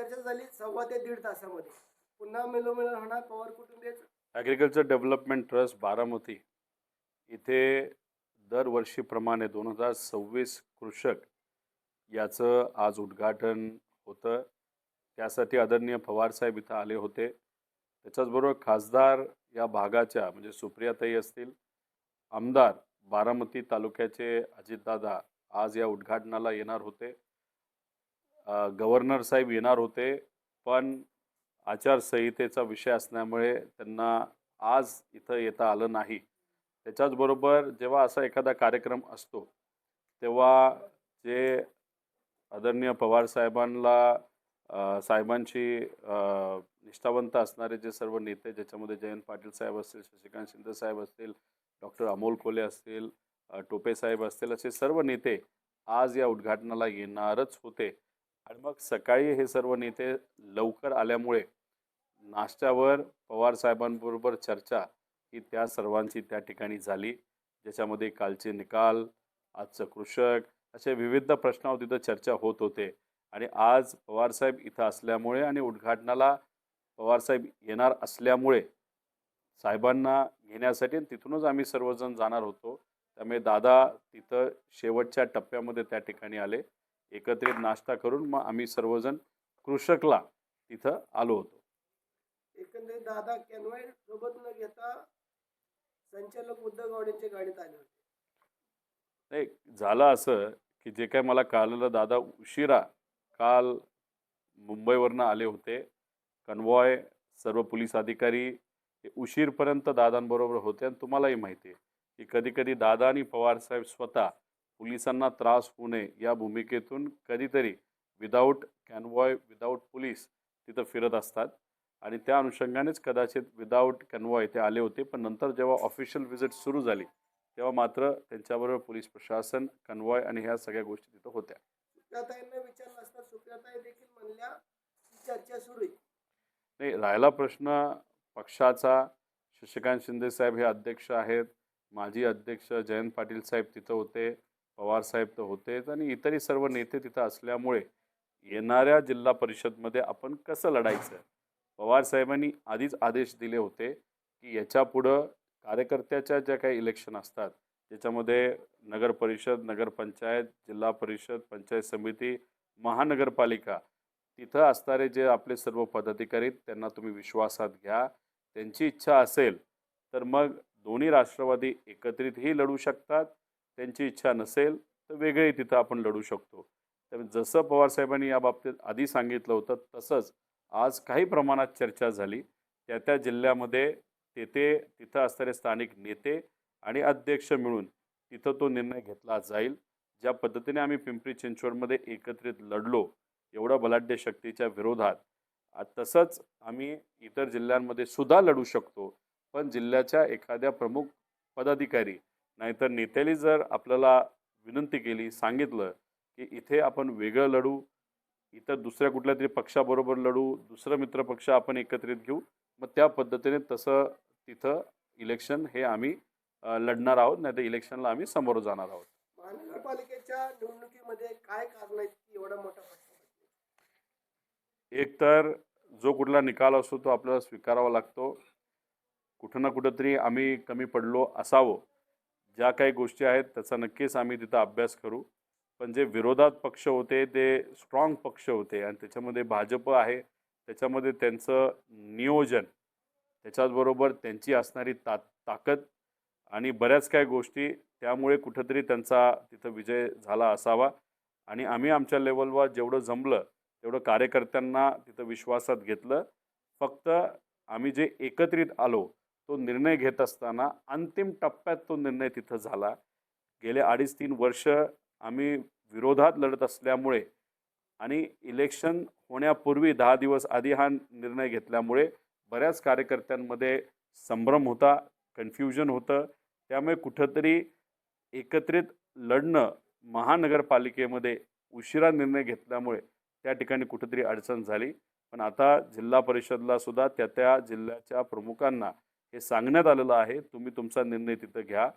चर्चा झाली सव्वा ते दीड तासामध्ये. पुन्हा मिलोमिलन होणार पवार कुटुंबियाचं ॲग्रिकल्चर डेव्हलपमेंट ट्रस्ट बारामती. इथे दरवर्षीप्रमाणे दोन हजार सव्वीस कृषक याचं आज उद्घाटन होतं. त्यासाठी आदरणीय पवारसाहेब इथं आले होते. त्याच्याचबरोबर खासदार या भागाच्या म्हणजे सुप्रियाताई असतील आमदार बारामती तालुक्याचे अजितदादा आज या उद्घाटनाला येणार होते. गव्हर्नर साहेब येणार होते पण आचारसंहितेचा विषय असल्यामुळे त्यांना आज इथं येता आलं नाही. त्याच्याचबरोबर जेव्हा असा एखादा कार्यक्रम असतो तेव्हा जे आदरणीय पवार साहेबांना साहेबांची निष्ठावंत असणारे जे सर्व नेते ज्याच्यामध्ये जयंत पाटील साहेब असतील शशिकांत शिंदे साहेब असतील डॉक्टर अमोल कोले असतील टोपे साहेब असतील असे सर्व नेते आज या उद्घाटनाला येणारच होते. आणि मग सकाळी हे सर्व नेते लवकर आल्यामुळे नाश्त्यावर पवार साहेबांबरोबर चर्चा ही त्या सर्वांची त्या ठिकाणी झाली. ज्याच्यामध्ये कालचे निकाल आजचं कृषक असे विविध प्रश्नावर तिथं चर्चा होत होते. आणि आज पवारसाहेब इथं असल्यामुळे आणि उद्घाटनाला पवारसाहेब येणार असल्यामुळे साहेबांना घेण्यासाठी आणि तिथूनच आम्ही सर्वजण जाणार होतो. त्यामुळे दादा तिथं शेवटच्या टप्प्यामध्ये त्या ठिकाणी आले. एकत्रित नाश्ता करून मग आम्ही सर्वजण कृषकला तिथं आलो होतो. एकंदरीत दादा कॅनवाय सोबत न घेता संचालक उद्धव गावडेंच्या गाडीत आले होते. नाही झालं असं की जे काय मला कळलेलं दादा उशिरा काल मुंबईवरनं आले होते. कन्वॉय सर्व पोलीस अधिकारी उशीरपर्यंत दादांबरोबर होते आणि तुम्हालाही माहिती आहे की कधी कधी दादा आणि पवारसाहेब स्वतः पोलिसांना त्रास होऊ नये या भूमिकेतून कधीतरी विदाऊट कॅनवॉय विदाऊट पोलीस तिथं फिरत असतात. आणि त्या अनुषंगानेच कदाचित विदाऊट कॅनवॉय ते आले होते. पण नंतर जेव्हा ऑफिशियल व्हिजिट सुरू झाली तेव्हा मात्र त्यांच्याबरोबर पोलीस प्रशासन कन्वॉय आणि ह्या सगळ्या गोष्टी तिथं होत्या. नाही राहिला प्रश्न पक्षाचा. शशिकांत शिंदे साहेब हे अध्यक्ष आहेत. माजी अध्यक्ष जयंत पाटील साहेब तिथं होते. पवार साहेब तर होतेच आणि इतरही सर्व नेते तिथं असल्यामुळे येणाऱ्या जिल्हा परिषदमध्ये आपण कसं लढायचं? पवार साहेबांनी आधीच आदेश दिले होते की याच्या पुढं कार्यकर्त्याच्या ज्या काही इलेक्शन असतात त्याच्यामध्ये नगर परिषद नगरपंचायत जिल्हा परिषद पंचायत समिती महानगरपालिका तिथं असणारे जे आपले सर्व पदाधिकारी आहेत, त्यांना तुम्ही विश्वासात घ्या. त्यांची इच्छा असेल तर मग दोन्ही राष्ट्रवादी एकत्रितही लढू शकतात. त्यांची इच्छा नसेल तर वेगळे तिथं आपण लढू शकतो. त्यामुळे जसं पवारसाहेबांनी या बाबतीत आधी सांगितलं होतं तसंच आज काही प्रमाणात चर्चा झाली. त्या त्या जिल्ह्यामध्ये तेथे तिथं असणारे स्थानिक नेते आणि अध्यक्ष मिळून तिथं तो निर्णय घेतला जाईल. ज्या पद्धतीने आम्ही पिंपरी चिंचवडमध्ये एकत्रित लढलो एवढ्या बलाढ्य शक्तीच्या विरोधात. तसंच आम्ही इतर जिल्ह्यांमध्ये सुद्धा लढू शकतो. पण जिल्ह्याच्या एखाद्या प्रमुख पदाधिकारी नाहीतर नेत्याने जर आपल्याला विनंती केली सांगितलं की इथे आपण वेगळं लढू इतर दुसऱ्या कुठल्या तरी पक्षाबरोबर लढू दुसरं मित्र पक्ष आपण एकत्रित घेऊ मग त्या पद्धतीने तसं तिथं इलेक्शन हे आम्ही लढणार आहोत नाही तर इलेक्शनला आम्ही समोर जाणार आहोत. महानगरपालिकेच्या निवडणुकीमध्ये काय कारण की एवढा मोठा प्रश्न एक तर जो कुठला निकाल असतो तो आपल्याला स्वीकारावा लागतो. कुठं ना कुठंतरी आम्ही कमी पडलो असावं. ज्या काही गोष्टी आहेत त्याचा नक्कीच आम्ही तिथं अभ्यास करू. पण जे विरोधात पक्ष होते ते स्ट्रॉंग पक्ष होते आणि त्याच्यामध्ये भाजप आहे. त्याच्यामध्ये त्यांचं नियोजन त्याच्याचबरोबर त्यांची असणारी ता ताकद आणि बऱ्याच काही गोष्टी त्यामुळे कुठंतरी त्यांचा तिथं विजय झाला असावा. आणि आम्ही आमच्या लेवलवर जेवढं जमलं तेवढं कार्यकर्त्यांना तिथं विश्वासात घेतलं. फक्त आम्ही जे एकत्रित आलो तो निर्णय घेत असताना अंतिम टप्प्यात तो निर्णय तिथं झाला. गेले अडीच तीन वर्ष आम्ही विरोधात लढत असल्यामुळे आणि इलेक्शन होण्यापूर्वी दहा दिवस आधी हा निर्णय घेतल्यामुळे बऱ्याच कार्यकर्त्यांमध्ये संभ्रम होता कन्फ्युजन होतं. त्यामुळे कुठंतरी एकत्रित लढणं महानगरपालिकेमध्ये उशिरा निर्णय घेतल्यामुळे त्या ठिकाणी कुठेतरी अडचण झाली. पण आता जिल्हा परिषदला सुद्धा त्या त्या जिल्ह्याच्या प्रमुखांना हे सांगण्यात आलेलं आहे. तुम्ही तुमचा निर्णय तिथं घ्या.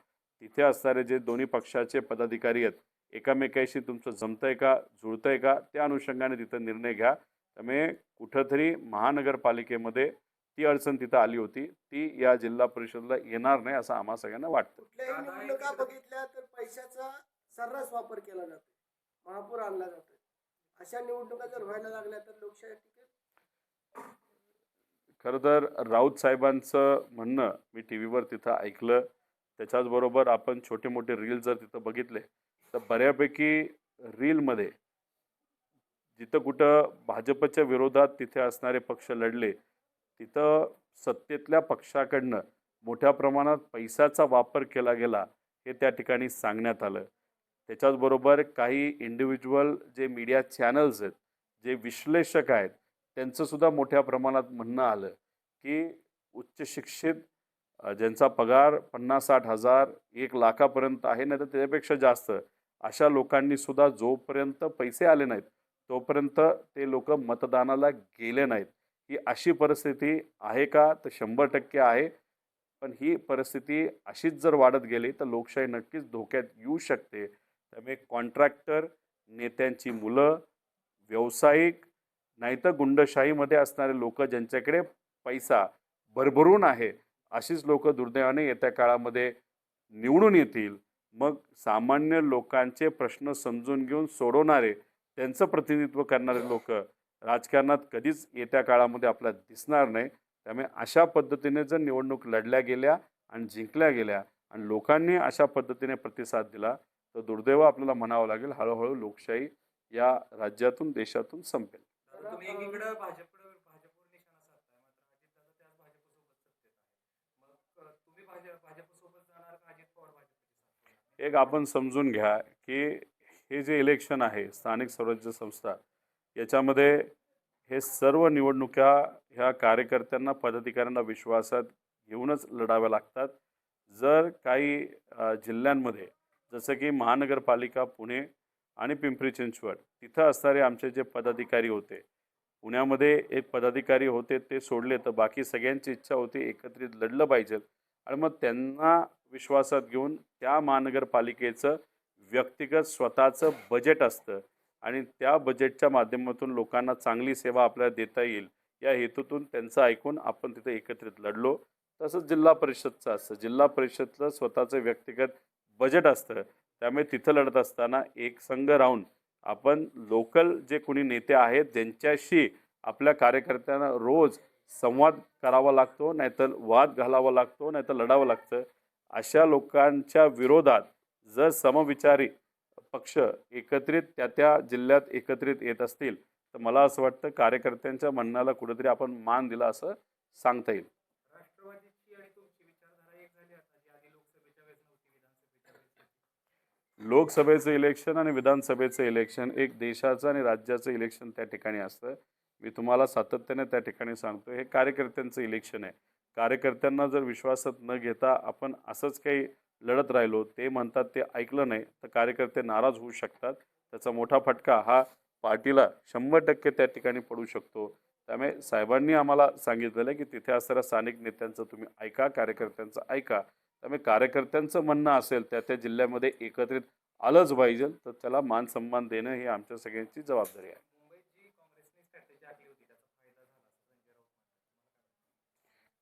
तिथे असणारे जे दोन्ही पक्षाचे पदाधिकारी आहेत एकामेकाशी तुमचं जमतंय का जुळतंय का त्या अनुषंगाने तिथं निर्णय घ्या. त्यामुळे कुठंतरी महानगरपालिकेमध्ये ती अडचण तिथं आली होती. ती या जिल्हा परिषदला येणार नाही असं आम्हा सगळ्यांना वाटतं. बघितल्या तर पैशाचा सर्रास वापर केला जातो. महापूर आणला जातो अशा निवडणुका जर व्हायला लागल्या तर लोकशाही खरं तर राऊत साहेबांचं म्हणणं मी टी व्हीवर तिथं ऐकलं. त्याच्याचबरोबर आपण छोटे मोठे रील जर तिथं बघितले तर बऱ्यापैकी रीलमध्ये जिथं कुठं भाजपच्या विरोधात तिथे असणारे पक्ष लढले तिथं सत्तेतल्या पक्षाकडनं मोठ्या प्रमाणात पैशाचा वापर केला गेला हे त्या ठिकाणी सांगण्यात आलं. त्याच्याचबरोबर काही इंडिव्हिज्युअल जे मीडिया चॅनल्स आहेत जे विश्लेषक आहेत त्यांचंसुद्धा मोठ्या प्रमाणात म्हणणं आलं की उच्च शिक्षित ज्यांचा पगार पन्नास साठ हजार एक लाखापर्यंत आहे नाही तर त्याच्यापेक्षा जास्त अशा लोकांनी सुद्धा जोपर्यंत पैसे आले नाहीत तोपर्यंत ते लोक मतदानाला गेले नाहीत. ही अशी परिस्थिती आहे का? तर शंभर टक्के आहे. पण ही परिस्थिती अशीच जर वाढत गेली तर लोकशाही नक्कीच धोक्यात येऊ शकते. त्यामुळे कॉन्ट्रॅक्टर नेत्यांची मुलं व्यावसायिक नाहीतर गुंडशाहीमध्ये असणारे लोक ज्यांच्याकडे पैसा भरभरून आहे अशीच लोक दुर्दैवाने येत्या काळामध्ये निवडून येतील. मग सामान्य लोकांचे प्रश्न समजून घेऊन सोडवणारे त्यांचं प्रतिनिधित्व करणारे लोक राजकारणात कधीच येत्या काळामध्ये आपल्याला दिसणार नाही. त्यामुळे अशा पद्धतीने जर निवडणूक लढल्या गेल्या आणि जिंकल्या गेल्या आणि लोकांनी अशा पद्धतीने प्रतिसाद दिला तर दुर्दैव आपल्याला म्हणावं लागेल हळूहळू लोकशाही या राज्यातून देशातून संपेल. तुम्ही एकीकडे भाजपकडे भाजपवर निशाणा साधताय. मात्र अजितदादा त्याच भाजपसोबत सत्तेत आहे मग तुम्ही भाजपसोबत जाणार का अजित पवार भाजपची? एक आपण समजून घ्या की हे जे इलेक्शन आहे स्थानिक स्वराज्य संस्था याच्यामध्ये हे सर्व निवडणुका ह्या कार्यकर्त्यांना पदाधिकाऱ्यांना विश्वासात घेऊनच लढाव्या लागतात. जर काही जिल्ह्यांमध्ये जसं की महानगरपालिका पुणे आणि पिंपरी चिंचवड तिथं असणारे आमचे जे पदाधिकारी होते पुण्यामध्ये एक पदाधिकारी होते ते सोडले. तर बाकी सगळ्यांची इच्छा होती एकत्रित लढलं पाहिजे. आणि मग त्यांना विश्वासात घेऊन त्या महानगरपालिकेचं व्यक्तिगत स्वतःचं बजेट असतं. आणि त्या बजेटच्या माध्यमातून लोकांना चांगली सेवा आपल्याला देता येईल. या हेतूतून त्यांचं ऐकून आपण तिथे एकत्रित लढलो. तसंच जिल्हा परिषदचं असतं. जिल्हा परिषदचं स्वतःचं व्यक्तिगत बजेट असतं. त्यामुळे तिथं लढत असताना एक संघ राहून आपण लोकल जे कोणी नेते आहेत ज्यांच्याशी आपल्या कार्यकर्त्यांना रोज संवाद करावा लागतो नाहीतर वाद घालावा लागतो नाहीतर लढावं लागतं अशा लोकांच्या विरोधात जर समविचारी पक्ष एकत्रित त्या त्या जिल्ह्यात एकत्रित येत असतील तर मला असं वाटतं कार्यकर्त्यांच्या म्हणण्याला कुठेतरी आपण मान दिला असं सांगता येईल राष्ट्रवादीची आणि तुमची विचारधारा एक झाली आता जी आधी लोकसभेच्या वेळेस नव्हती विधानसभेच्या वेळेस होती. लोकसभेचं इलेक्शन आणि विधानसभेचं इलेक्शन एक देशाचं आणि राज्याचं इलेक्शन त्या ठिकाणी असतं. मी तुम्हाला सातत्याने त्या ठिकाणी सांगतो हे कार्यकर्त्यांचं इलेक्शन आहे. कार्यकर्त्यांना जर विश्वासात न घेता आपण असंच काही लढत राहिलो ते म्हणतात ते ऐकलं नाही तर कार्यकर्ते नाराज होऊ शकतात. त्याचा मोठा फटका हा पार्टीला शंभर टक्के त्या ठिकाणी पडू शकतो. त्यामुळे साहेबांनी आम्हाला सांगितलेलं आहे की तिथे असणाऱ्या स्थानिक नेत्यांचं तुम्ही ऐका कार्यकर्त्यांचं ऐका. त्यामुळे कार्यकर्त्यांचं म्हणणं असेल त्या त्या जिल्ह्यामध्ये एकत्रित आलंच पाहिजे. तर त्याला मान सन्मान देणं ही आमच्या सगळ्यांची जबाबदारी आहे.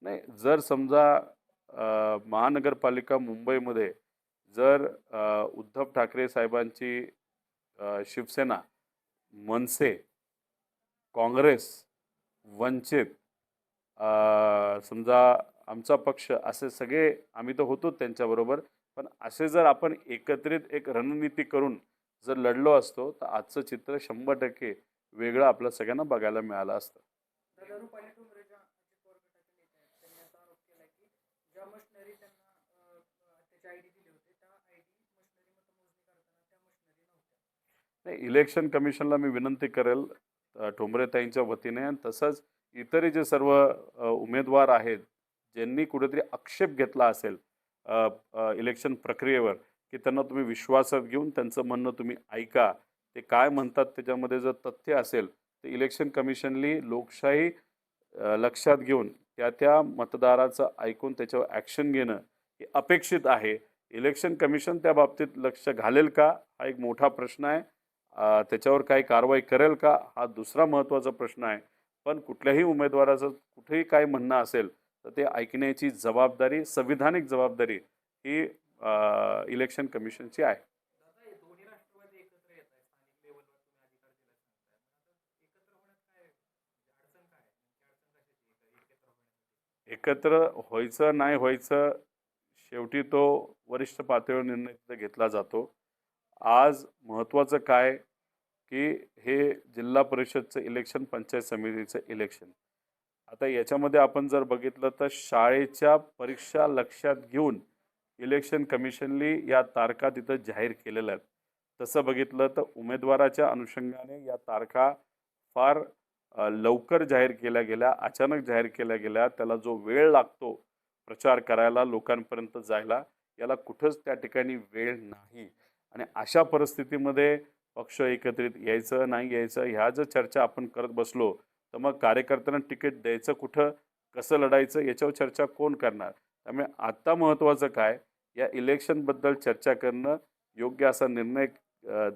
नाही जर समजा महानगरपालिका मुंबईमध्ये जर उद्धव ठाकरे साहेबांची शिवसेना मनसे काँग्रेस वंचित समजा आमचा पक्ष असे सगळे आम्ही तर होतो त्यांच्याबरोबर. पण असे जर आपण एकत्रित एक रणनीती करून जर लढलो असतो तर आजचं चित्र शंभर टक्के वेगळं आपल्या सगळ्यांना बघायला मिळालं असतं. नाही इलेक्शन कमिशनला मी विनंती करेल ठोंबरेताईंच्या वतीने. आणि तसंच इतरही जे सर्व उमेदवार आहेत ज्यांनी कुठेतरी आक्षेप घेतला असेल इलेक्शन प्रक्रियेवर की त्यांना तुम्ही विश्वासात घेऊन त्यांचं म्हणणं तुम्ही ऐका. ते काय म्हणतात त्याच्यामध्ये जर तथ्य असेल तर इलेक्शन कमिशनली लोकशाही लक्षात घेऊन त्या त्या मतदाराचं ऐकून त्याच्यावर ॲक्शन घेणं हे अपेक्षित आहे. इलेक्शन कमिशन त्या बाबतीत लक्ष घालेल का? हा एक मोठा प्रश्न आहे. त्याच्यावर काही कारवाई करेल का? हा दुसरा महत्त्वाचा प्रश्न आहे. पण कुठल्याही उमेदवाराचं कुठेही काय म्हणणं असेल तर ते ऐकण्याची जबाबदारी संविधानिक जबाबदारी ही इलेक्शन कमिशनची आहे. हे राष्ट्रवादी एकत्र व्हायचं नाही व्हायचं शेवटी तो वरिष्ठ पातळीवर निर्णय तिथं घेतला जातो. आज महत्त्वाचं काय? की हे जिल्हा परिषदचं इलेक्शन पंचायत समितीचं इलेक्शन आता याच्यामध्ये आपण जर बघितलं तर शाळेच्या परीक्षा लक्षात घेऊन इलेक्शन कमिशननी या तारखा तिथं जाहीर केलेल्या आहेत. तसं बघितलं तर उमेदवाराच्या अनुषंगाने या तारखा फार लवकर जाहीर केल्या गेल्या अचानक जाहीर केल्या गेल्या त्याला जो वेळ लागतो प्रचार करायला लोकांपर्यंत जायला याला कुठंच त्या ठिकाणी वेळ नाही. आणि अशा परिस्थितीमध्ये पक्ष एकत्रित यायचं नाही यायचं ह्या जर चर्चा आपण करत बसलो तर मग कार्यकर्त्यांना तिकीट द्यायचं कुठं कसं लढायचं याच्यावर चर्चा कोण करणार? त्यामुळे आत्ता महत्त्वाचं काय? या इलेक्शनबद्दल चर्चा करणं योग्य असा निर्णय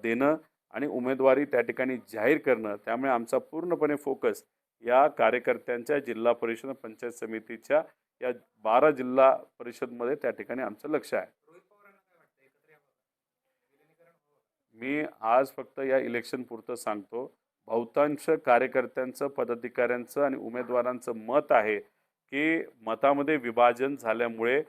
देणं आणि उमेदवारी त्या ठिकाणी जाहीर करणं त्यामुळे आमचा पूर्णपणे फोकस या कार्यकर्त्यांच्या जिल्हा परिषद पंचायत समितीच्या या बारा जिल्हा परिषदमध्ये त्या ठिकाणी आमचं लक्ष आहे. मी आज फक्त या इलेक्शन पुरतं सांगतो. बहुतांश कार्यकर्त्यांचं पदाधिकाऱ्यांचं आणि उमेदवारांचं मत आहे की मतामध्ये विभाजन झाल्यामुळे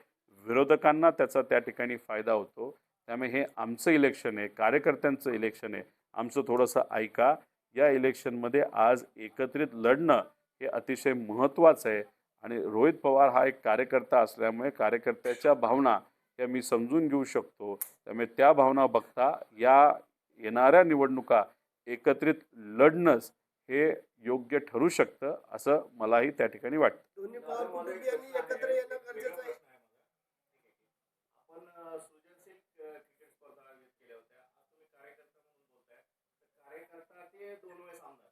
विरोधकांना त्याचा त्या ठिकाणी फायदा होतो. त्यामुळे हे आमचं इलेक्शन आहे कार्यकर्त्यांचं इलेक्शन आहे. आमचं थोडंसं ऐका या इलेक्शनमध्ये आज एकत्रित लढणं हे अतिशय महत्त्वाचं आहे आणि रोहित पवार हा एक कार्यकर्ता असल्यामुळे कार्यकर्त्याच्या भावना या मी समजून घेऊ शकतो. त्यामुळे त्या भावना बघता या येणाऱ्या निवडणुका एकत्रित लढणंच हे योग्य ठरू शकतं असं मलाही त्या ठिकाणी वाटतं. दोन्ही पवार कुटुंबियांनी एकत्र येणं गरजेचं आहे. आपण सृजनशील क्रिकेट स्पर्धा आयोजित केल्या होत्या. आज तुम्ही कार्यकर्ता म्हणून बोलताय. तर कार्यकर्ता ते दोन वेळेस आमदार.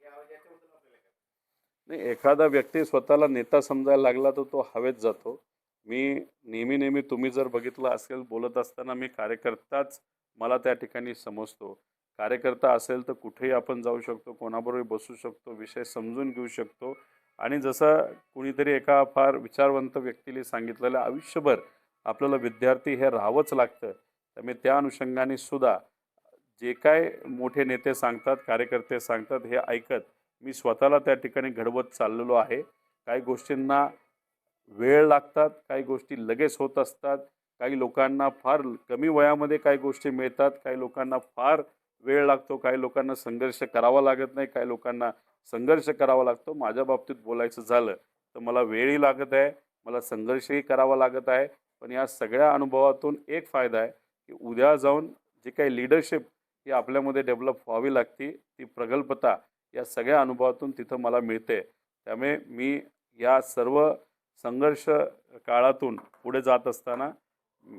या याच्याबद्दल आपल्याला काय नाही एखादा व्यक्ती स्वतःला नेता समजायला लागला तर तो हवेत जातो. मी नेहमी नेहमी तुम्ही जर बघितलं असेल बोलत असताना मी कार्यकर्ताच मला त्या ठिकाणी समजतो. कार्यकर्ता असेल तर कुठेही आपण जाऊ शकतो कोणाबरोबर बसू शकतो विषय समजून घेऊ शकतो. आणि जसं कुणीतरी एका फार विचारवंत व्यक्तीने सांगितलेलं आयुष्यभर आपल्याला विद्यार्थी हे राहावंच लागतं. त्यामुळे त्या अनुषंगाने सुद्धा जे काय मोठे नेते सांगतात कार्यकर्ते सांगतात हे ऐकत मी स्वतःला त्या ठिकाणी घडवत चाललेलो आहे. काही गोष्टींना वेळ लागतात काही गोष्टी लगेच होत असतात. काही लोकांना फार कमी वयामध्ये काही गोष्टी मिळतात काही लोकांना फार वेळ लागतो काही लोकांना संघर्ष करावा लागत नाही काही लोकांना संघर्ष करावा लागतो. माझ्या बाबतीत बोलायचं झालं तर मला वेळही लागत आहे मला संघर्षही करावा लागत आहे. पण या सगळ्या अनुभवातून एक फायदा आहे की उद्या जाऊन जी काही लिडरशिप ही आपल्यामध्ये डेव्हलप व्हावी लागते ती प्रगल्भता या सगळ्या अनुभवातून तिथं मला मिळते. त्यामुळे मी या सर्व संघर्ष काळातून पुढे जात असताना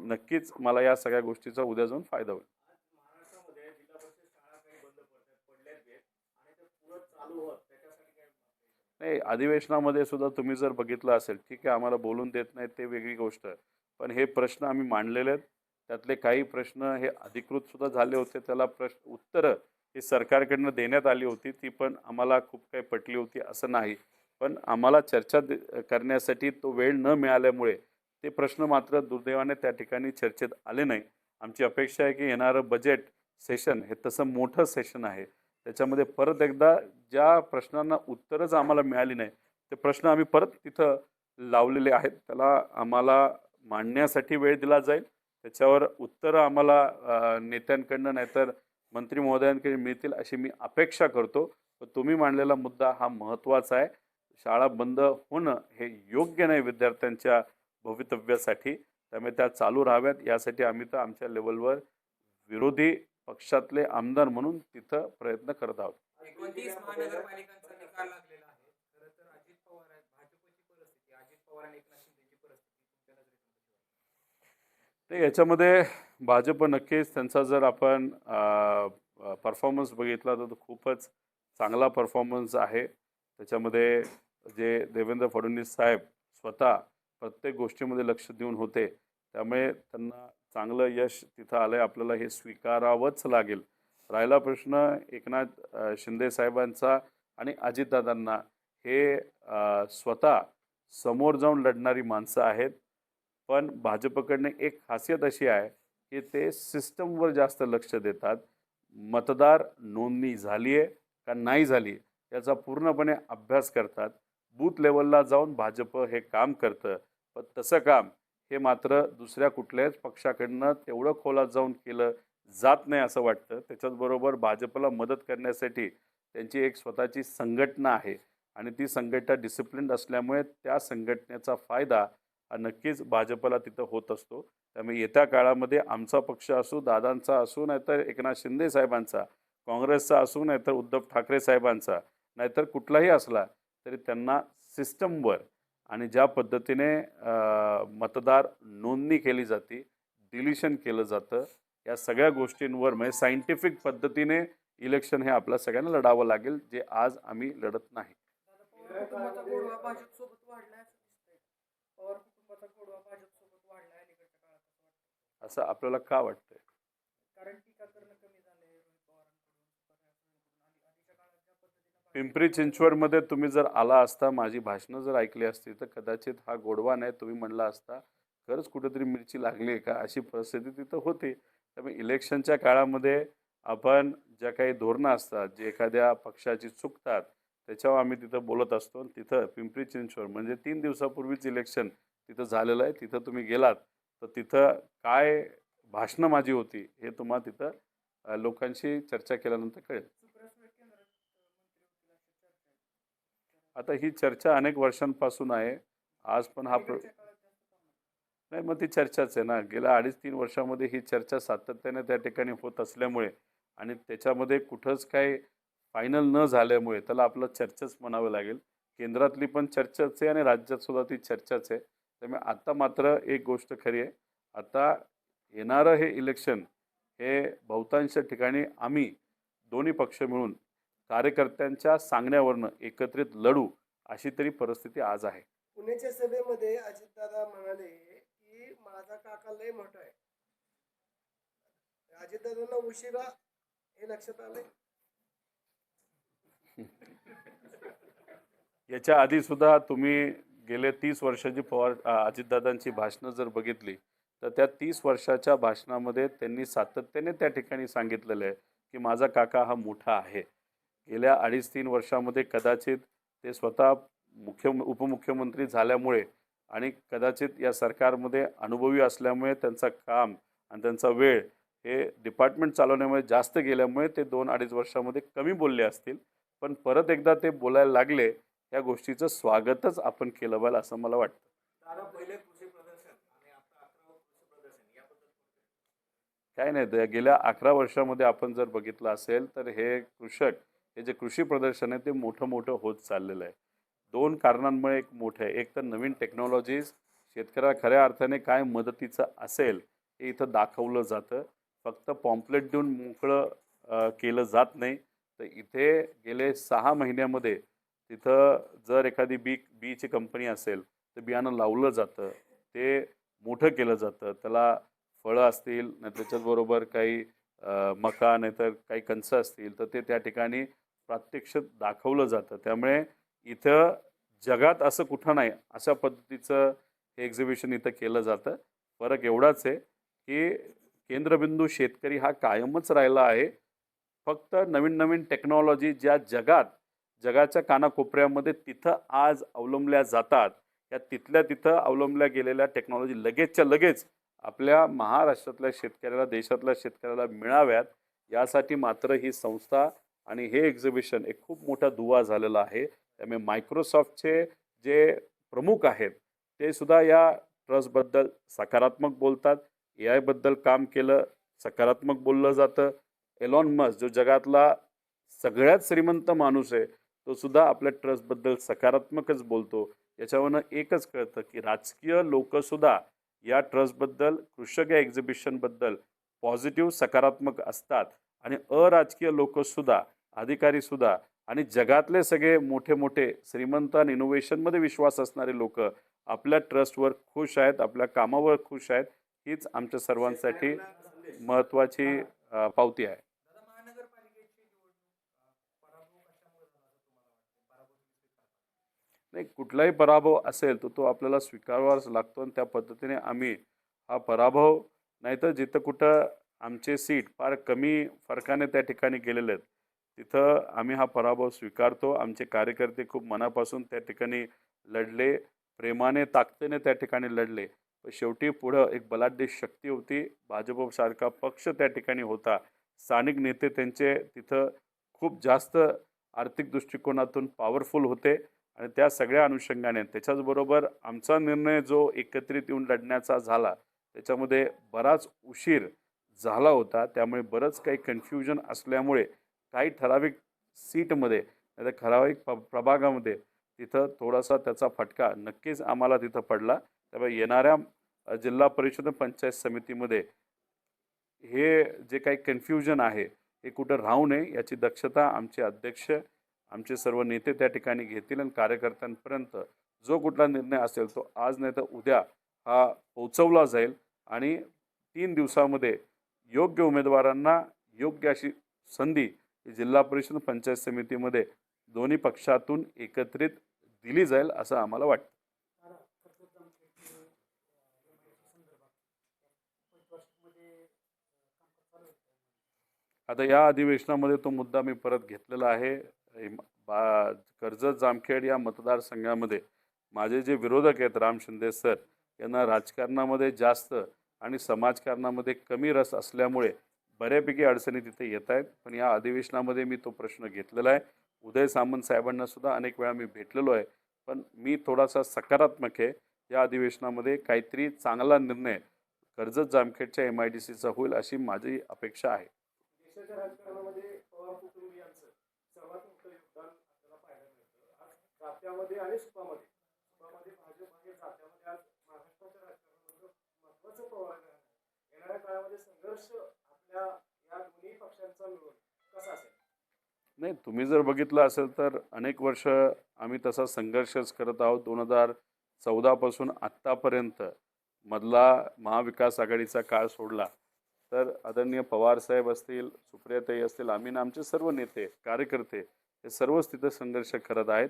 नक्कीच मला या सगळ्या गोष्टीचा उद्या जाऊन फायदा होईल आज महाराष्ट्रामध्ये जिल्हा परिषद शाळा काही बंद पडतात पडल्यात बी आणि ते पुढं चालू होत त्याच्यासाठी काय नाही अधिवेशनामध्ये सुद्धा तुम्ही जर बघितलं असेल ठीक आहे आम्हाला बोलून देत नाहीत ते वेगळी गोष्ट पण हे प्रश्न आम्ही मांडलेले आहेत. त्यातले काही प्रश्न हे अधिकृत सुद्धा झाले होते. त्याला प्रश्न उत्तरं ही सरकारकडनं देण्यात आली होती. ती पण आम्हाला खूप काही पटली होती असं नाही. पण आम्हाला चर्चा करण्यासाठी तो वेळ न मिळाल्यामुळे ते प्रश्न मात्र दुर्दैवाने त्या ठिकाणी चर्चेत आले नाही. आमची अपेक्षा आहे की येणारं बजेट सेशन हे तसं मोठं सेशन आहे. त्याच्यामध्ये परत एकदा ज्या प्रश्नांना उत्तरच आम्हाला मिळाली नाही ते प्रश्न आम्ही परत तिथं लावलेले आहेत. त्याला आम्हाला मांडण्यासाठी वेळ दिला जाईल. त्याच्यावर उत्तरं आम्हाला नेत्यांकडनं नाहीतर मंत्री महोदयांकडे मिळतील अशी मी अपेक्षा करतो. पण तुम्ही मांडलेला मुद्दा हा महत्त्वाचा आहे. शाळा बंद होणं हे योग्य नाही विद्यार्थ्यांच्या भवितव्यासाठी. त्यामुळे त्या चालू राहाव्यात. यासाठी आम्ही तर आमच्या लेवलवर विरोधी पक्षातले आमदार म्हणून तिथं प्रयत्न करत आहोत? तर याच्यामध्ये भाजप नक्कीच त्यांचा जर आपण परफॉर्मन्स बघितला तर तो खूपच चांगला परफॉर्मन्स आहे. त्याच्यामध्ये जे देवेंद्र फडणवीस साहेब स्वतः प्रत्येक गोष्टीमध्ये लक्ष देऊन होते. त्यामुळे त्यांना चांगलं यश तिथं आलं आहे आपल्याला हे स्वीकारावंच लागेल. राहिला प्रश्न एकनाथ शिंदे साहेबांचा आणि अजितदादांना. हे स्वतः समोर जाऊन लढणारी माणसं आहेत पण भाजपकडनं एक खासियत अशी आहे की ते सिस्टमवर जास्त लक्ष देतात. मतदार नोंदणी झाली आहे का नाही झाली याचा पूर्णपणे अभ्यास करतात. बूथ लेवलला जाऊन भाजप हे काम करतं. पण तसं काम हे मात्र दुसऱ्या कुठल्याच पक्षाकडनं तेवढं खोलात जाऊन केलं जात नाही असं वाटतं. त्याच्याचबरोबर भाजपला मदत करण्यासाठी त्यांची एक स्वतःची संघटना आहे आणि ती संघटना डिसिप्लिन असल्यामुळे त्या संघटनेचा फायदा हा नक्कीच भाजपला तिथं होत असतो. त्यामुळे येत्या काळामध्ये आमचा पक्ष असू दादांचा असू नाहीतर एकनाथ शिंदे साहेबांचा काँग्रेसचा असू नाहीतर उद्धव ठाकरे साहेबांचा नाहीतर कुठलाही असला तरी त्यांना सिस्टमवर आणि ज्या पद्धतीने मतदार नोंदणी केली जाते डिलिशन केलं जातं या सगळ्या गोष्टींवर म्हणजे सायंटिफिक पद्धतीने इलेक्शन हे आपल्या सगळ्यांना लढावं लागेल जे आज आम्ही लढत नाही. असं दिसतंय. पवार कुटुंबाचा गोडवा भाजप सोबत वाढलाय अलीकडच्या काळात असं वाटतं असं आपल्याला का वाटतंय कारण टीका करणं कमी झालंय रोहित पवारांकडून आणि आधीच्या काळात ज्या पद्धतीनं भाजप- पिंपरी चिंचवडमध्ये तुम्ही जर आला असता माझी भाषणं जर ऐकली असती तर कदाचित हा गोडवा नाही तुम्ही म्हणला असता खरंच कुठेतरी मिरची लागली आहे का अशी परिस्थिती तिथं होती. त्यामुळे इलेक्शनच्या काळामध्ये आपण ज्या काही धोरणं असतात जे एखाद्या पक्षाची चुकतात त्याच्यावर आम्ही तिथं बोलत असतो तिथं पिंपरी चिंचवड म्हणजे तीन दिवसापूर्वीच इलेक्शन तिथं झालेलं आहे. तिथं तुम्ही गेलात तर तिथं काय भाषणं माझी होती हे तुम्हाला तिथं लोकांशी चर्चा केल्यानंतर कळेल सुप्रिया सुळे केंद्रात अं, मंत्री होतील अशी चर्चा आहे आता ही चर्चा अनेक वर्षांपासून आहे. आज पण हा प्र नाही मग ती चर्चाच आहे ना. गेल्या अडीच तीन वर्षामध्ये ही चर्चा सातत्याने त्या ठिकाणी होत असल्यामुळे आणि त्याच्यामध्ये कुठंच काही फायनल न झाल्यामुळे त्याला आपलं चर्चाच म्हणावं लागेल. केंद्रातली पण चर्चाच आहे आणि राज्यात सुद्धा ती चर्चाच आहे. त्यामुळे आता मात्र एक गोष्ट खरी आहे. आता येणारं हे इलेक्शन हे बहुतांश ठिकाणी आम्ही दोन्ही पक्ष मिळून कार्यकर्त्यांच्या सांगण्यावरनं एकत्रित लढू अशी तरी परिस्थिती आज आहे. पुण्याच्या सभेमध्ये अजितदादा म्हणाले की माझा काका लय मोठा आहे. अजितदादांना उशिरा हे लक्षात आलंय. याच्या आधी सुद्धा तुम्ही गेले तीस वर्षाची पवार अजितदादांची भाषणं जर बघितली तर त्या तीस वर्षाच्या भाषणामध्ये त्यांनी सातत्याने त्या ठिकाणी सांगितलेलं आहे की माझा काका हा मोठा आहे. गेल्या अडीच तीन वर्षामध्ये कदाचित ते स्वतः मुख्य उपमुख्यमंत्री झाल्यामुळे आणि कदाचित या सरकारमध्ये अनुभवी असल्यामुळे त्यांचं काम आणि त्यांचा वेळ हे डिपार्टमेंट चालवण्यामुळे जास्त गेल्यामुळे ते दोन अडीच वर्षामध्ये कमी बोलले असतील. पण परत एकदा ते बोलायला लागले या गोष्टीचं स्वागतच आपण केलं पाहिजे असं मला वाटतं. काय नाही गेल्या अकरा वर्षामध्ये आपण जर बघितलं असेल तर हे कृषक हे जे कृषी प्रदर्शन आहे ते मोठं मोठं होत चाललेलं आहे. दोन कारणांमुळे एक मोठं आहे. एक तर नवीन टेक्नॉलॉजीज शेतकऱ्याला खऱ्या अर्थाने काय मदतीचं असेल हे इथं दाखवलं जातं. फक्त पॉम्पलेट देऊन मोकळं केलं जात नाही. तर इथे गेले सहा महिन्यामध्ये तिथं जर एखादी बी बीची कंपनी असेल तर बियाणं लावलं जातं. ते मोठं केलं जातं. त्याला फळं असतील नाही त्याच्याचबरोबर काही मका नाहीतर काही कणसं असतील तर ते त्या ठिकाणी प्रात्यक्ष दाखवलं जातं. त्यामुळे इथं जगात असं कुठं नाही अशा पद्धतीचं हे एक्झिबिशन इथं केलं जातं. फरक एवढाच आहे की केंद्रबिंदू शेतकरी हा कायमच राहिला आहे. फक्त नवीन नवीन टेक्नॉलॉजी ज्या जगात जगाच्या कानाकोपऱ्यामध्ये तिथं आज अवलंबल्या जातात या तिथल्या तिथं अवलंबल्या गेलेल्या टेक्नॉलॉजी लगेचच्या लगेच आपल्या महाराष्ट्रातल्या शेतकऱ्याला देशातल्या शेतकऱ्याला मिळाव्यात. यासाठी मात्र ही संस्था आणि हे एक्झिबिशन एक खूप मोठा दुवा झालेला आहे. त्यामुळे मायक्रोसॉफ्टचे जे प्रमुख आहेत ते सुद्धा या ट्रस्टबद्दल सकारात्मक बोलतात. ए आयबद्दल काम केलं सकारात्मक बोललं जातं. एलॉन मस्क जो जगातला सगळ्यात श्रीमंत माणूस आहे तो सुद्धा आपल्या ट्रस्टबद्दल सकारात्मकच बोलतो. याच्यावरनं एकच कळतं की राजकीय लोकसुद्धा या ट्रस्टबद्दल कृषक या एक्झिबिशनबद्दल पॉझिटिव्ह सकारात्मक असतात. आणि अराजकीय लोकसुद्धा अधिकारीसुद्धा आणि जगातले सगळे मोठे मोठे श्रीमंत आणि इनोव्हेशनमध्ये विश्वास असणारे लोक आपल्या ट्रस्टवर खुश आहेत आपल्या कामावर खुश आहेत हीच आमच्या सर्वांसाठी महत्त्वाची पावती आहे. नाही कुठलाही पराभव असेल तर तो आपल्याला स्वीकारावाच लागतो आणि त्या पद्धतीने आम्ही हा पराभव नाहीतर जिथं कुठं आमचे सीट फार कमी फरकाने त्या ठिकाणी गेलेले आहेत. तिथं आम्ही हा पराभव स्वीकारतो. आमचे कार्यकर्ते खूप मनापासून त्या ठिकाणी लढले. प्रेमाने ताकदीने त्या ठिकाणी लढले. पण शेवटी पुढं एक बलाढ्य शक्ती होती. भाजपसारखा पक्ष त्या ठिकाणी होता. स्थानिक नेते त्यांचे तिथं खूप जास्त आर्थिक दृष्टिकोनातून पॉवरफुल होते आणि त्या सगळ्या अनुषंगाने. त्याच्याचबरोबर आमचा निर्णय जो एकत्रित येऊन लढण्याचा झाला त्याच्यामध्ये बराच उशीर झाला होता त्यामुळे बरंच काही कन्फ्युजन असल्यामुळे काही ठराविक सीटमध्ये नाही तर ठराविक प प्रभागामध्ये तिथं थोडासा त्याचा फटका नक्कीच आम्हाला तिथं पडला. त्यामुळे येणाऱ्या जिल्हा परिषद पंचायत समितीमध्ये हे जे काही कन्फ्युजन आहे हे कुठं राहू नये याची दक्षता आमचे अध्यक्ष आमचे सर्व नेते त्या ठिकाणी घेतील आणि कार्यकर्त्यांपर्यंत जो कुठला निर्णय असेल तो आज नाही तर उद्या हा पोचवला जाईल. आणि तीन दिवसामध्ये योग्य उमेदवारांना योग्य अशी संधी जिल्हा परिषद पंचायत समितीमध्ये दोन्ही पक्षातून एकत्रित दिली जाईल असं आम्हाला वाटतं. आता या अधिवेशनामध्ये तो मुद्दा मी परत घेतलेला आहे. बा कर्जत जामखेड या मतदारसंघामध्ये माझे जे विरोधक आहेत राम शिंदे सर यांना राजकारणामध्ये जास्त आणि समाजकारणामध्ये कमी रस असल्यामुळे बऱ्यापैकी अडचणी तिथे येत आहेत. पण या अधिवेशनामध्ये मी तो प्रश्न घेतलेला आहे. उदय सामंत साहेबांना सुद्धा अनेक वेळा मी भेटलेलो आहे. पण मी थोडासा सकारात्मक आहे. या अधिवेशनामध्ये काहीतरी चांगला निर्णय कर्जत जामखेडच्या एम आय डी सीचा होईल अशी माझी अपेक्षा आहे. देशाच्या राजकारणामध्ये पवार कुटुंबियांचं सर्वात मोठं योगदान आपल्याला पाहायला मिळतं आज जात्यामध्ये आणि सुपामध्ये सुपामध्ये भाजप आणि जात्यामध्ये आज महाराष्ट्राच्या राजकारणामध्ये महत्वाचं पवार आहे. येणाऱ्या काळामध्ये संघर्ष आपल्या या दोन्ही पक्षांचा मिळून कसा असेल? नाही तुम्ही जर बघितलं असेल तर अनेक वर्ष आम्ही तसा संघर्षच करत आहोत. दोन हजार चौदापासून आत्तापर्यंत मधला महाविकास आघाडीचा काळ सोडला तर आदरणीय पवारसाहेब असतील सुप्रियाताई असतील आम्ही ना आमचे सर्व नेते कार्यकर्ते हे सर्वच तिथं संघर्ष करत आहेत.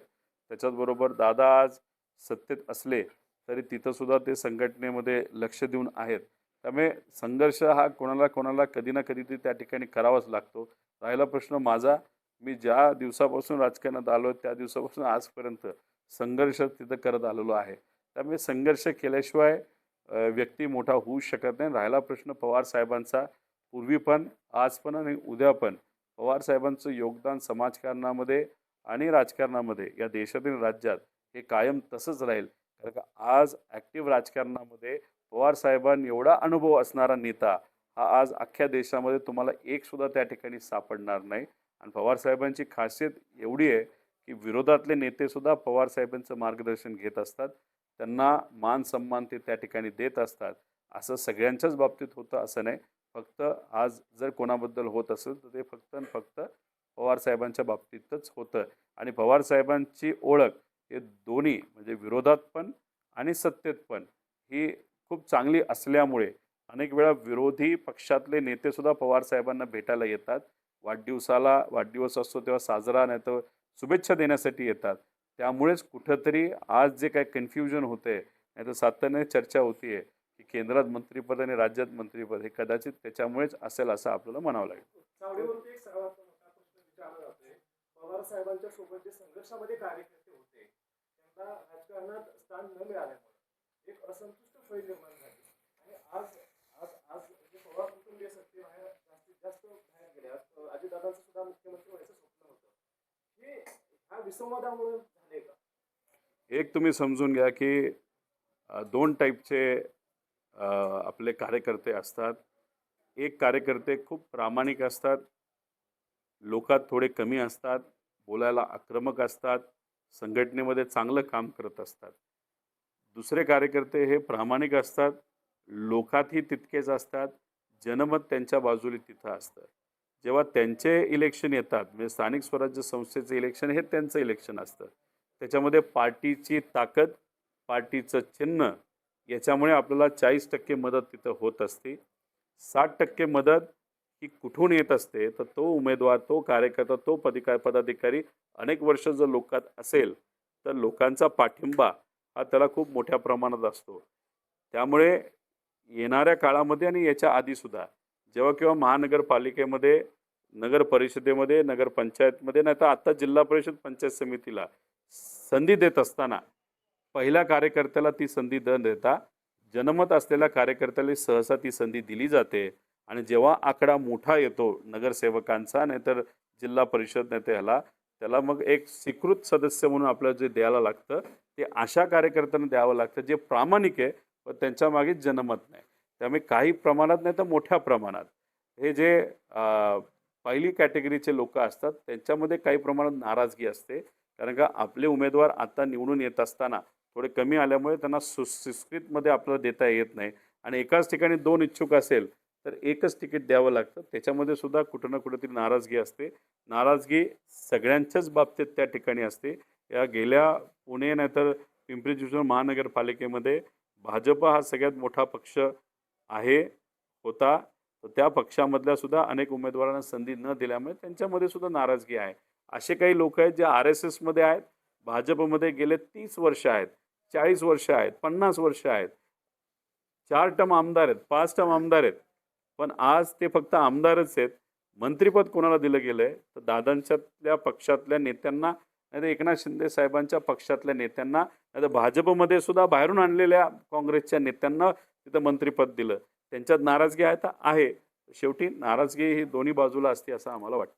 त्याच्याचबरोबर दादा आज सत्तेत असले तरी तिथंसुद्धा ते संघटनेमध्ये लक्ष देऊन आहेत. त्यामुळे संघर्ष हा कोणाला कोणाला कधी ना कधी त्या ठिकाणी करावाच लागतो. राहिला प्रश्न माझा. मी ज्या दिवसापासून राजकारणात आलो त्या दिवसापासून आजपर्यंत संघर्ष तिथं करत आलेलो आहे. त्यामुळे संघर्ष केल्याशिवाय व्यक्ती मोठा होऊ शकत नाही. राहिला प्रश्न पवार साहेबांचा. पूर्वी पण आज पण आणि उद्या पण. पवार साहेबांचं योगदान समाजकारणामध्ये आणि राजकारणामध्ये या देशातील राज्यात हे कायम तसंच राहील. कारण का आज ॲक्टिव्ह राजकारणामध्ये पवार साहेबांनी एवढा अनुभव असणारा नेता हा आज अख्ख्या देशामध्ये तुम्हाला एकसुद्धा त्या ठिकाणी सापडणार नाही. आणि पवार साहेबांची खासियत एवढी आहे की विरोधातले नेतेसुद्धा पवारसाहेबांचं पवार साहेबांचं मार्गदर्शन घेत असतात. त्यांना मान सन्मान ते त्या ठिकाणी देत असतात. असं सगळ्यांच्याच बाबतीत होतं असं नाही. फक्त आज जर कोणाबद्दल होत असेल तर ते फक्त आणि फक्त पवार साहेबांच्या बाबतीतच होतं. आणि पवार साहेबांची ओळख हे दोन्ही म्हणजे विरोधात पण आणि सत्तेत पण ही खूप चांगली असल्यामुळे अनेक वेळा विरोधी पक्षातले नेतेसुद्धा पवारसाहेबांना पवार साहेबांना भेटायला येतात. वाढदिवसाला वाढदिवस असतो तेव्हा साजरा नाही तर शुभेच्छा देण्यासाठी येतात. त्यामुळेच कुठंतरी आज जे काही कन्फ्युजन होते नाही तर सातत्याने चर्चा होतीये की केंद्रात मंत्रिपद आणि राज्यात मंत्रिपद हे कदाचित त्याच्यामुळेच असेल असं आपल्याला म्हणावं लागेल. चावडीवरती निर्माण झाली. आणि आज आज आज जे पवार कुटुंबीय सत्य बाहेर जास्तीत जास्त बाहेर गेले. आज अजितदादांचं सुद्धा मुख्यमंत्री व्हायचं स्वप्न होतं. हे ह्या विसंवादामुळे झाले का? एक तुम्ही समजून घ्या की दोन टाईपचे आपले कार्यकर्ते असतात. एक कार्यकर्ते खूप प्रामाणिक असतात. लोकात थोडे कमी असतात. बोलायला आक्रमक असतात. संघटनेमध्ये चांगलं काम करत असतात. दुसरे कार्यकर्ते हे प्रामाणिक असतात लोकातही तितकेच असतात जनमत त्यांच्या बाजूला तिथं असतं. जेव्हा त्यांचे इलेक्शन येतात म्हणजे स्थानिक स्वराज्य संस्थेचं इलेक्शन हे त्यांचं इलेक्शन असतं. त्याच्यामध्ये पार्टीची ताकद पार्टीचं चिन्ह याच्यामुळे आपल्याला चाळीस टक्के मदत तिथं होत असते. साठ टक्के मदत ही कुठून येत असते तर तो उमेदवार तो कार्यकर्ता तो पदिका पदाधिकारी अनेक वर्ष जर लोकात असेल तर लोकांचा पाठिंबा हा त्याला खूप मोठ्या प्रमाणात असतो. त्यामुळे येणाऱ्या काळामध्ये आणि याच्या आधीसुद्धा जेव्हा केव्हा महानगरपालिकेमध्ये नगर परिषदेमध्ये नगरपंचायतमध्ये नाही तर आता जिल्हा परिषद पंचायत समितीला संधी देत असताना पहिल्या कार्यकर्त्याला ती संधी न देता जनमत असलेल्या कार्यकर्त्याला सहसा ती संधी दिली जाते. आणि जेव्हा आकडा मोठा येतो नगरसेवकांचा नाहीतर जिल्हा परिषद नेते ह्याला त्याला मग एक स्वीकृत सदस्य म्हणून आपल्याला जे द्यायला लागतं ते अशा कार्यकर्त्यांना द्यावं लागतं जे प्रामाणिक आहे पण त्यांच्या मागे जनमत नाही. त्यामुळे काही प्रमाणात नाही तर मोठ्या प्रमाणात. हे जे पहिली कॅटेगरीचे लोक असतात त्यांच्यामध्ये काही प्रमाणात नाराजगी असते. कारण का आपले उमेदवार आता निवडून येत असताना थोडे कमी आल्यामुळे त्यांना सुस्कृतमध्ये आपल्याला देता येत नाही. आणि एकाच ठिकाणी दोन इच्छुक असेल तर एकच तिकीट द्यावं लागतं. त्याच्यामध्ये सुद्धा कुठं ना कुठंतरी नाराजगी असते. नाराजगी सगळ्यांच्याच बाबतीत त्या ठिकाणी असते. या गेल्या पुणे नाहीतर पिंपरी चिंचवड महानगरपालिकेमध्ये भाजप हा सगळ्यात मोठा पक्ष आहे होता. तर त्या पक्षामधल्या सुद्धा अनेक उमेदवारांना संधी न दिल्यामुळे त्यांच्यामध्ये सुद्धा नाराजगी आहे. असे काही लोक आहेत जे आर एस एसमध्ये आहेत. भाजपमध्ये गेले तीस वर्ष आहेत चाळीस वर्ष आहेत पन्नास वर्ष आहेत. चार टर्म आमदार आहेत पाच टर्म आमदार आहेत. पण आज ते फक्त आमदारच आहेत. मंत्रिपद कोणाला दिलं गेलं आहे तर दादांच्यातल्या पक्षातल्या नेत्यांना नाही तर एकनाथ शिंदे साहेबांच्या पक्षातल्या नेत्यांना नाही तर भाजपमध्ये सुद्धा बाहेरून आणलेल्या काँग्रेसच्या नेत्यांना तिथं मंत्रिपद दिलं. त्यांच्यात नाराजगी आहे तर आहे. शेवटी नाराजगी ही दोन्ही बाजूला असते असं आम्हाला वाटतं.